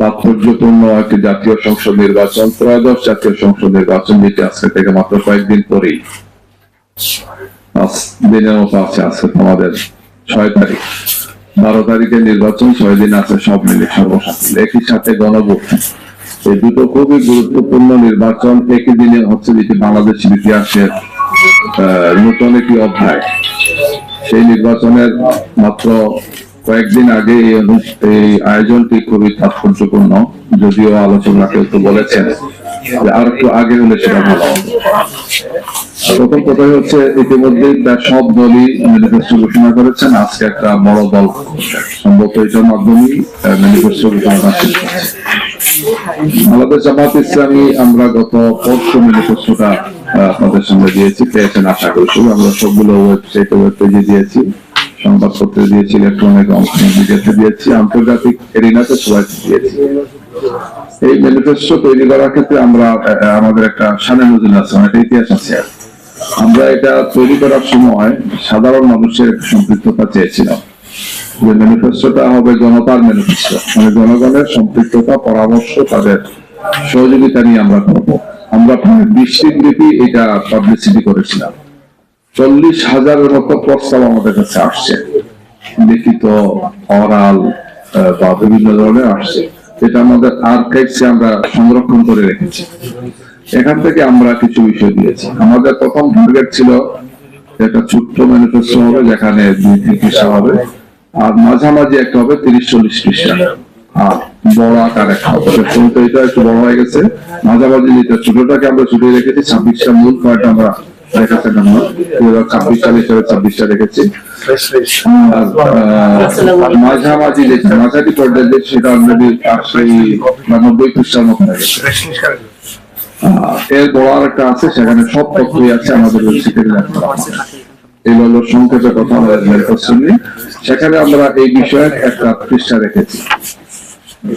তাৎপর্যপূর্ণ একটি জাতীয় সংসদ নির্বাচন, ত্রয়োদশ জাতীয় সংসদ নির্বাচন যেটি আজকে থেকে মাত্র কয়েকদিন পরেই দিনের মতো আছে আজকে তোমাদের ছয় তারিখ। বারো তারিখে নির্বাচন, ছয় দিন আছে সব মিলে সর্বসাকুল একই সাথে গণভোট। এই দুটো খুবই গুরুত্বপূর্ণ নির্বাচন। একই দিনে হচ্ছে যেটি বাংলাদেশের ইতিহাসের নতুন একটি অধ্যায়। সেই নির্বাচনের মাত্র কয়েকদিন আগে এই আয়োজনটি খুবই তাৎপর্যপূর্ণ, যদিও আলোচনা কেউ তো বলেছেন আর একটু আগে হলে সেটা ভালো প্রথম কথাই হচ্ছে ইতিমধ্যে সব দলই ম্যানিফেস্টো ঘোষণা করেছেন, আজকে একটা বড় দল সম্ভবত এটার মাধ্যমেই ম্যানিফেস্টো ঘোষণা জামাত ইসলামী, আমরা গত পরশু ম্যানিফেস্টোটা আপনাদের সামনে দিয়েছি পেয়েছেন আশা করছি আমরা সবগুলো ওয়েবসাইটে ওয়েব পেজে দিয়েছি। সংবাদপত্রে দিয়েছি ইলেকট্রনিক মিডিয়াতে দিয়েছি, আন্তর্জাতিক এরিনাতে সবাই দিয়েছি। এই ম্যানিফেস্টো তৈরি করার ক্ষেত্রে আমরা আমাদের একটা সানে নজর আছে অনেক ইতিহাস আছে আমরা এটা তৈরি করার সময় সাধারণ মানুষের সম্পৃক্ততা চেয়েছিলাম। যে ম্যানিফেস্টোটা হবে জনতার ম্যানিফেস্টো মানে জনগণের সম্পৃক্ততা, পরামর্শ, তাদের সহযোগিতা নিয়ে আমরা করব। আমরা প্রায় বিশ দিন ব্যাপী এটা পাবলিসিটি করেছিলাম। চল্লিশ হাজারের মতো প্রস্তাব আমাদের কাছে আসছে। লিখিত অরাল বা বিভিন্ন ধরনের আসছে। এটা আমাদের আর্কাইভসে আমরা সংরক্ষণ করে রেখেছি। এখান থেকে আমরা কিছু বিষয় দিয়েছি। আমাদের প্রথম টার্গেট ছিল একটা ছোট্ট ম্যানিফেস্টো হবে, যেখানে দুই তিন পৃষ্ঠা হবে। আর মাঝামাঝি একটা হবে তিরিশ চল্লিশ পৃষ্ঠা। আর বড় আকার একটা হবে। কিন্তু এটা একটু বড় হয়ে গেছে। মাঝামাঝি যেটা ছোটটাকে আমরা ছুটিয়ে রেখেছি, ছাব্বিশটা মূল পয়েন্ট আমরা ছাব্বিশ সাল হিসেবে ছাব্বিশটা রেখেছি মাঝামাঝি যেটা মাঝারি পর্যায়ে যে সেটা অলরেডি নব্বই পৃষ্ঠার মতো এর বড় আর একটা আছে সেখানে সব তথ্যই আছে আমাদের ওয়েবসাইটে এই হলো সংক্ষেপে কথা আমাদের সেখানে আমরা এই বিষয়ে একটা পৃষ্ঠা রেখেছি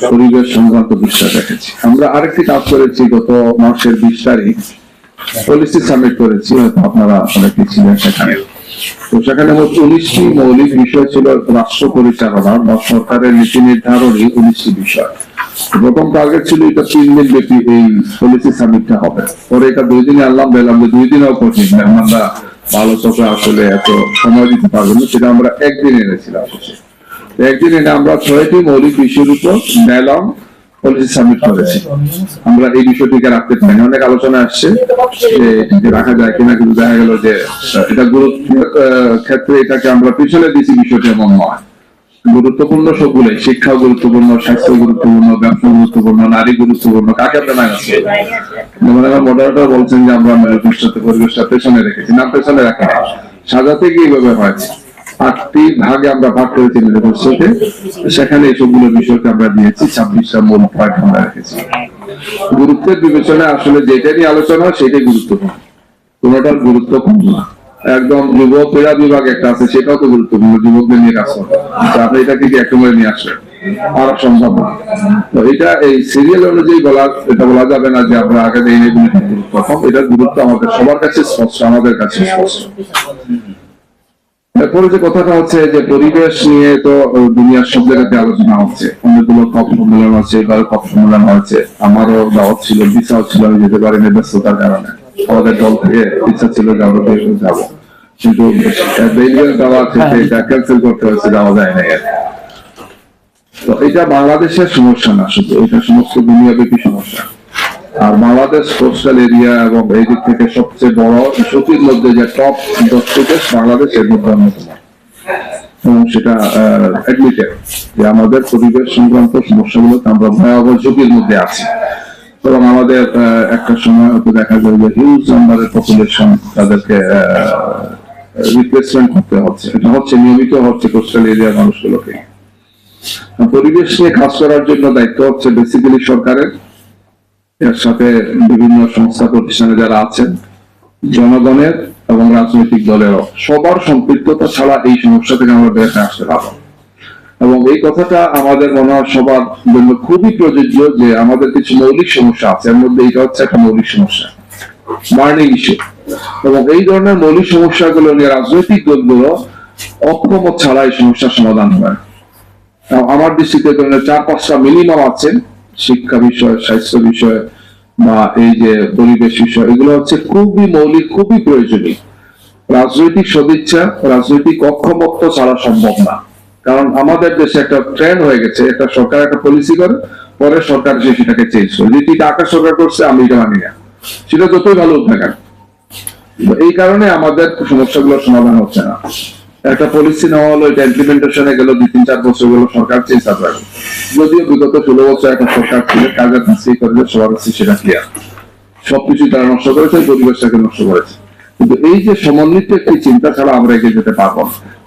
পরিবেশ সংক্রান্ত পৃষ্ঠা রেখেছি আমরা আরেকটি কাজ করেছি গত মাসের বিশ তারিখ। পলিসি সাবমিট করেছি আপনারা অনেকে ছিলেন সেখানে। তো সেখানে উনিশটি মৌলিক বিষয় ছিল রাষ্ট্র পরিচালনা বা সরকারের নীতি নির্ধারণী উনিশটি বিষয়। প্রথম টার্গেট ছিল এটা তিন দিন ব্যাপী এই পলিসি সাবমিটটা হবে। পরে এটা দুই দিনে আনলাম বললাম যে দুই দিনেও কঠিন। আমরা আলোচকে আসলে এত সময় দিতে পারব না, সেটা আমরা একদিন এনেছিলাম। একদিন এনে আমরা ছয়টি মৌলিক বিষয়ের উপর ন্যায়লাম পলিসি সাবমিট করেছি। আমরা এই বিষয়টিকে রাখতে পারি অনেক আলোচনা আসছে যে রাখা যায় কিনা, কিন্তু দেখা গেল যে এটা গুরুত্ব ক্ষেত্রে এটাকে আমরা পিছনে দিছি বিষয়টি এমন নয়। গুরুত্বপূর্ণ সবগুলোই, শিক্ষা গুরুত্বপূর্ণ, স্বাস্থ্য গুরুত্বপূর্ণ, ব্যবসা গুরুত্বপূর্ণ, নারী গুরুত্বপূর্ণ, কাকে আমরা মাইনাস যেমন আমার মডারেটর বলছেন যে আমরা ম্যানিফেস্টোতে পরিবেশটা পেছনে রেখেছি। না, পেছনে রাখি। সাজাতে গিয়ে এইভাবে হয়েছে আটটি ভাগে আমরা ভাগ সেখানে বিষয়কে আমরা ছাব্বিশটা মূল পয়েন্ট আমরা রেখেছি। গুরুত্বের বিবেচনায় আসলে যেটা নিয়ে আলোচনা হয় সেটাই গুরুত্বপূর্ণ। কোনোটার গুরুত্ব কম না। একদম যুব ক্রীড়া বিভাগ একটা আছে, সেটাও তো গুরুত্বপূর্ণ, যুবকদের নিয়ে কাজ করে তো আপনি এটাকে কি একেবারে নিয়ে আর সম্ভব না। তো এটা এই সিরিয়াল অনুযায়ী বলা, এটা বলা যাবে না যে আমরা আগে এই প্রথম এটার গুরুত্ব আমাদের সবার কাছে স্পষ্ট, আমাদের কাছে স্পষ্ট। এরপরে যে কথাটা হচ্ছে যে পরিবেশ নিয়ে তো দুনিয়ার সব জায়গাতে আলোচনা হচ্ছে। অনেকগুলো কপ সম্মেলন আছে এবার কপ সম্মেলন হয়েছে। আমারও দাওয়াত ছিল ভিসাও ছিল, আমি যেতে পারিনি ব্যস্ততার কারণে। আমাদের দল থেকে ইচ্ছা ছিল যে আমরা যাব। কিন্তু বেরিয়ে দেওয়া থেকে এটা ক্যান্সেল করতে হয়েছে, যাওয়া যায় না তো এটা বাংলাদেশের সমস্যা না, শুধু এটা সমস্ত দুনিয়াব্যাপী সমস্যা। আর বাংলাদেশ কোস্টাল এরিয়া এবং এই দিক থেকে সবচেয়ে বড় সতীর মধ্যে যে টপ দশটি দেশ বাংলাদেশ এর মধ্যে অন্যতম। এবং সেটা যে আমাদের পরিবেশ সংক্রান্ত সমস্যাগুলোতে আমরা ভয়াবহ ঝুঁকির মধ্যে আছি। এবং আমাদের একটা সময় হয়তো দেখা যায় যে হিউজ নাম্বারের পপুলেশন তাদেরকে রিপ্লেসমেন্ট করতে হচ্ছে। এটা হচ্ছে নিয়মিত হচ্ছে কোস্টাল এরিয়ার মানুষগুলোকে। পরিবেশ নিয়ে কাজ করার জন্য দায়িত্ব হচ্ছে বেসিক্যালি সরকারের। এর সাথে বিভিন্ন সংস্থা প্রতিষ্ঠানে যারা আছেন, জনগণের এবং রাজনৈতিক দলেরও সবার সম্পৃক্ততা ছাড়া এই সমস্যা থেকে আমরা বের আসতে পারব এবং এই কথাটা আমাদের মনে হয় সবার জন্য খুবই প্রযোজ্য যে আমাদের কিছু মৌলিক সমস্যা আছে, এর মধ্যে এটা হচ্ছে একটা মৌলিক সমস্যা মার্নিং ইস্যু এবং এই ধরনের মৌলিক সমস্যাগুলো নিয়ে রাজনৈতিক দলগুলো অক্ষম ছাড়া এই সমস্যার সমাধান হয়। আমার দৃষ্টিতে ধরেন চার পাঁচটা মিনিমাম আছে শিক্ষা বিষয়, স্বাস্থ্য বিষয়, বা এই যে পরিবেশ বিষয়, এগুলো হচ্ছে খুবই মৌলিক, খুবই প্রয়োজনীয়। রাজনৈতিক সদিচ্ছা, রাজনৈতিক অক্ষমত্ব ছাড়া সম্ভব না। কারণ আমাদের দেশে একটা ট্রেন্ড হয়ে গেছে, একটা সরকার একটা পলিসি করে, পরে সরকার এসে সেটাকে চেঞ্জ করে। যেটি টাকা সরকার করছে, আমি এটা মানি না। সেটা যতই ভালো হোক না কেন। এই কারণে আমাদের সমস্যাগুলোর সমাধান হচ্ছে না। একটা পলিসি নেওয়া হলো, এটা ইমপ্লিমেন্টেশনে গেল, দুই তিন চার বছর গেল সরকার চেঞ্জ আপনার যদিও বিগত ষোলো বছর একটা সরকার ছিল কাজের কাছে করে সবার কাছে সেটা ক্লিয়ার সবকিছু তারা নষ্ট করেছে, পরিবেশটাকে নষ্ট করেছে। কিন্তু এই যে সমন্বিত একটি চিন্তা ছাড়া আমরা এগিয়ে যেতে পারব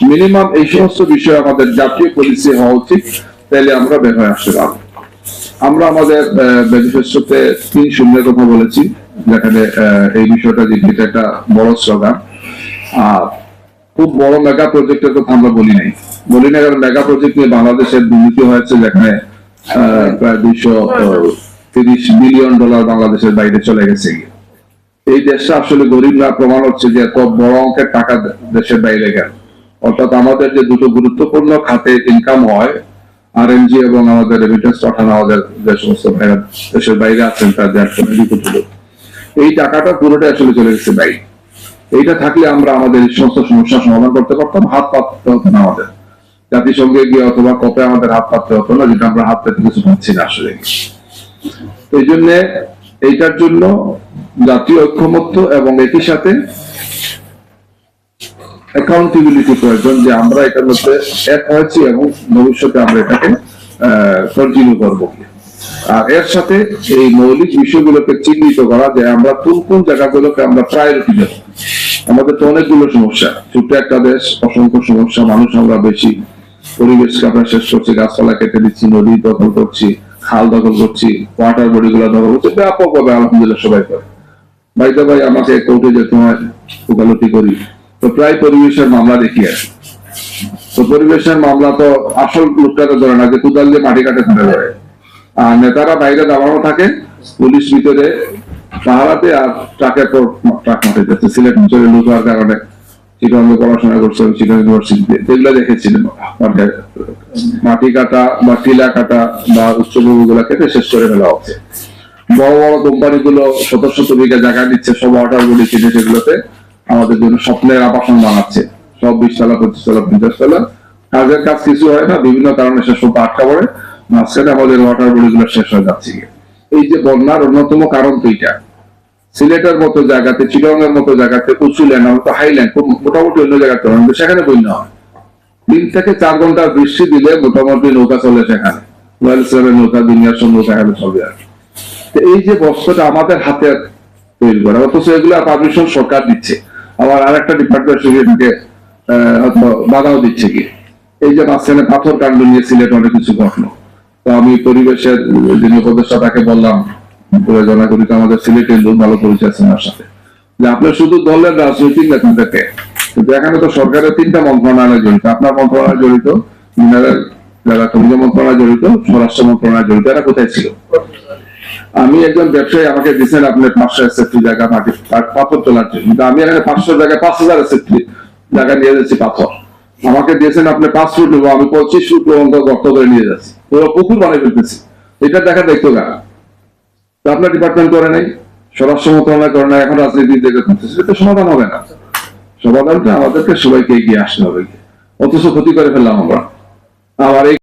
মিনিমাম এই সমস্ত বিষয়ে আমাদের জাতীয় পলিসি হওয়া উচিত, তাহলে আমরা বের হয়ে আসতে পারব। আমরা আমাদের ম্যানিফেস্টোতে তিন শূন্যের কথা বলেছি, যেখানে এই বিষয়টা যে একটা বড় স্লোগান আর খুব বড় মেগা প্রজেক্টের কথা আমরা বলি নাই। বলি না কারণ মেগা প্রজেক্ট নিয়ে বাংলাদেশের দুর্নীতি হয়েছে যেখানে প্রায় দুইশো তিরিশ বিলিয়ন ডলার বাংলাদেশের বাইরে চলে গেছে। এই দেশটা আসলে গরিব না, প্রমাণ হচ্ছে যে এত বড় অঙ্কের টাকা দেশের বাইরে গেল। অর্থাৎ আমাদের যে দুটো গুরুত্বপূর্ণ খাতে ইনকাম হয় আর এবং আমাদের রেমিটেন্স পাঠানো আমাদের যে সমস্ত দেশের বাইরে আছেন, তাদের এই টাকাটা পুরোটা আসলে চলে গেছে বাইরে। এইটা থাকলে আমরা আমাদের সমস্ত সমস্যার সমাধান করতে পারতাম, হাত পাততে হতো না আমাদের। জাতিসংঘে গিয়ে অথবা কপে আমাদের হাত পাততে হতো না, যেটা আমরা হাত পেতে কিছু পাচ্ছি না আসলে। এই জন্য এইটার জন্য জাতীয় ঐক্যমত্য এবং একই সাথে অ্যাকাউন্টেবিলিটি প্রয়োজন, যে আমরা এটার মধ্যে এক হয়েছি এবং ভবিষ্যতে আমরা এটাকে কন্টিনিউ করব। আর এর সাথে এই মৌলিক বিষয়গুলোকে চিহ্নিত করা যে আমরা কোন কোন জায়গাগুলোকে আমরা প্রায়োরিটি দেবো। আমাদের তো অনেকগুলো সমস্যা। ছোট্ট একটা দেশ, অসংখ্য সমস্যা, মানুষ আমরা বেশি। পরিবেশকে আমরা শেষ করছি, গাছপালা কেটে দিচ্ছি, নদী দখল করছি, খাল দখল করছি ওয়াটার বডি গুলো দখল করছি, ব্যাপকভাবে আলহামদুলিল্লাহ সবাই করে। ভাইতে ভাই আমাকে কোর্টে যেতে হয় ওকালতি করি, তো প্রায় পরিবেশের মামলা দেখি আর তো পরিবেশের মামলা তো আসল লোকটা তো ধরে না, যে কুদাল দিয়ে মাটি কাটে ধরে আর নেতারা বাইরে দাঁড়ানো থাকে, পুলিশ ভিতরে পাহারাতে আর ট্রাকে তো ট্রাক মাঠে যাচ্ছে। সিলেট অঞ্চলে লোক হওয়ার কারণে চিটাঙ্গে পড়াশোনা করছে চিটাং ইউনিভার্সিটিতে। সেগুলো দেখেছিলেন মাটি কাটা বা টিলা কাটা বা উচ্চভূমি গুলা কেটে শেষ করে ফেলা হচ্ছে। বড় বড় কোম্পানি গুলো শত শত বিঘা জায়গা দিচ্ছে সব অর্ডার গুলি কিনে সেগুলোতে। আমাদের জন্য স্বপ্নের আবাসন বানাচ্ছে। সব বিশ তলা পঁচিশ তলা পঞ্চাশ তলা কাজের কাজ কিছু হয় না, বিভিন্ন কারণে শেষ পর্যন্ত আটকা পড়ে। মাঝখানে আমাদের ওয়াটার বডি গুলো শেষ হয়ে যাচ্ছে। এই যে বন্যার অন্যতম কারণ তো এইটা সিলেটের মতো জায়গাতে চিটংয়ের মতো জায়গাতে, উঁচু ল্যান্ড হাইল্যান্ড খুব মোটামুটি অন্য জায়গাতে সেখানে বন্যা হয়। তিন থেকে চার ঘণ্টা বৃষ্টি দিলে মোটামুটি নৌকা চলে সেখানে। নৌকা দুনিয়ার তো এই যে বস্তুটা আমাদের হাতে তৈরি করা, অথচ এগুলো পারমিশন সরকার দিচ্ছে। আবার আর একটা ডিপার্টমেন্ট হয়তো বাধাও দিচ্ছে কি। এই যে মাঝখানে পাথর কাণ্ড নিয়ে সিলেট অনেক কিছু ঘটলো। তো আমি পরিবেশের যিনি উপদেষ্টা, তাকে বললাম প্রয়োজনা করি আমাদের সিলেটের লোক ভালো পরিচয় আছে আমার সাথে। যে আপনার শুধু দলের রাজনৈতিক নেতাদেরকে, কিন্তু এখানে তো সরকারের তিনটা মন্ত্রণালয় জড়িত। আপনার মন্ত্রণালয় জড়িত যারা খনিজ মন্ত্রণালয় জড়িত, স্বরাষ্ট্র মন্ত্রণালয় জড়িত, এরা কোথায় ছিল? আমি একজন ব্যবসায়ী, আমাকে দিচ্ছেন আপনার পাঁচশো এসএফটি জায়গা মাটি পাথর তোলার জন্য। কিন্তু আমি এখানে পাঁচশো জায়গায় পাঁচ হাজার এসএফটি জায়গা নিয়ে যাচ্ছি, পাথর। আমাকে দিয়েছেন আপনি পাঁচ ফুট নেব আমি পঁচিশ ফুট পর্যন্ত গর্ত করে নিয়ে যাচ্ছি। পুরো পুকুর বানিয়ে ফেলতেছে। এটা দেখা দেখতো না তা আপনার ডিপার্টমেন্ট করে নাই, স্বরাষ্ট্র মন্ত্রণালয় করে না এখন রাজনীতি থেকে করতেছে, এটা সমাধান হবে না। সমাধানটা আমাদেরকে সবাইকে এগিয়ে আসতে হবে। অথচ ক্ষতি করে ফেললাম আমরা। আমার এই